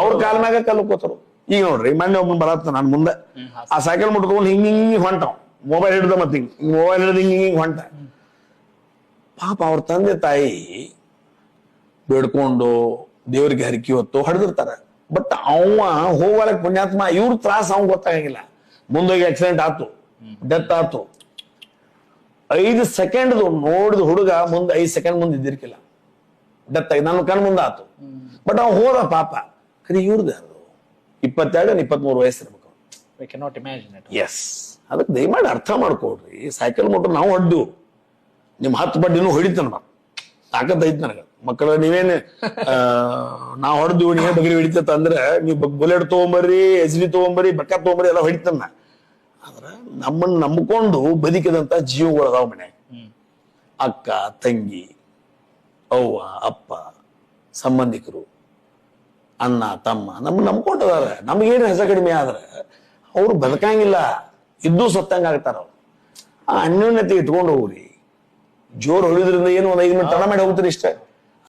ಅವ್ರ ಕಾಲ ಮ್ಯಾಗ ಕಲ್ಕೋತಾರು ಈಗ ನೋಡ್ರಿ ಮಣ್ಣೆ ಒಬ್ಬನ್ ಬರತ್ತ ನನ್ ಮುಂದೆ. ಆ ಸೈಕಲ್ ಮುಟ್ಕೊಂಡು ಹಿಂಗ್ ಹಿಂಗ್ ಹೊಂಟ ಹೊಂಟಾವ್ ಮೊಬೈಲ್ ಹಿಡ್ದ ಮತ್ತೆ ಹಿಂಗ್ ಮೊಬೈಲ್ ಹಿಡ್ದ ಹಿಂಗ್ ಹಿಂಗ್ ಹೊಂಟ ಪಾಪ ಅವ್ರ ತಂದೆ ತಾಯಿ ಬೇಡ್ಕೊಂಡು ದೇವ್ರಿಗೆ ಹರಕಿ ಹೊತ್ತು ಹೊಡೆದಿರ್ತಾರ. ಬಟ್ ಅವ ಹೋಗಲಕ್ ಪುಣ್ಯಾತ್ಮ ಇವ್ರ ತ್ರಾಸ ಅವ್ನ್ ಗೊತ್ತಾಗಂಗಿಲ್ಲ. ಮುಂದೋಗಿ ಆಕ್ಸಿಡೆಂಟ್ ಆತು ಡೆತ್ ಆತು. ಐದು ಸೆಕೆಂಡ್ ನೋಡಿದ ಹುಡುಗ ಮುಂದೆ ಐದು ಸೆಕೆಂಡ್ ಮುಂದೆ ಇದ್ದಿರ್ಕಿಲ್ಲ. ಡೆತ್ ಆಗಿ ನನ್ನ ಕಣ್ ಮುಂದೆ ಆತು. ಬಟ್ ಅವ್ ಹೋದ ಪಾಪ. ಕರಿ ಇವ್ರದ್ದು ಅದು. ಇಪ್ಪತ್ತೆರಡು ಇಪ್ಪತ್ಮೂರು ವಯಸ್ಸಿರ್ಬೇಕು we cannot imagine it is ಅದಕ್ಕೆ ದಯಮಾಡಿ ಅರ್ಥ ಮಾಡ್ಕೊಡ್ರಿ ಸೈಕಲ್ ಮೋಟರ್ ನಾವು ಹೊಡ್ದು ನಿಮ್ಮ ಹತ್ತು ಬಡ್ಡಿನೂ ಹೊಡಿತಾನ ಬಾ ತಾಕತ್ ಐತ್ ನನಗೆ. ಮಕ್ಕಳ ನೀವೇನು ನಾವು ಹೊಡೆದು ನೀವೇ ಬಗ್ರಿ ಹೊಡಿತತ್ತ ಅಂದ್ರೆ ನೀವು ಬುಲೆಟ್ ತೊಗೊಂಬರ್ರಿ ಎಚ್ ಡಿ ತಗೊಂಬರ್ರಿ ಬಕ್ಕ ತಗೊಂಬರ್ರಿ ಎಲ್ಲ ಹೊಡಿತಾನ ಆದ್ರೆ ಆದ್ರ ನಮ್ಮನ್ನ ನಂಬ್ಕೊಂಡು ಬದುಕಿದಂತ ಜೀವಗಳು ಅದಾವ ಮನೆ. ಅಕ್ಕ ತಂಗಿ ಅವ್ವ ಅಪ್ಪ ಸಂಬಂಧಿಕರು ಅಣ್ಣ, ತಮ್ಮ ನಮ್ಗೆ ನಂಬ್ಕೊಂಡಿದ್ದಾರೆ. ನಮಗೇನು ಹೆಸ ಕಡಿಮೆ ಆದ್ರೆ ಅವರು ಬದುಕಂಗಿಲ್ಲ. ಇದ್ದು ಸತ್ತಂಗ ಆಗ್ತಾರ ಅವ್ರು. ಆ ಅನ್ಯೋನ್ಯತೆ ಇಟ್ಕೊಂಡು ಹೋಗ್ರಿ. ಜೋರ್ ಹೊಡಿದ್ರಿಂದ ಏನು ಒಂದ್ ಐದು ಮಿನಿಟ್ ತಡ ಮಾಡಿ ಹೋಗ್ತೀರಿ ಇಷ್ಟ.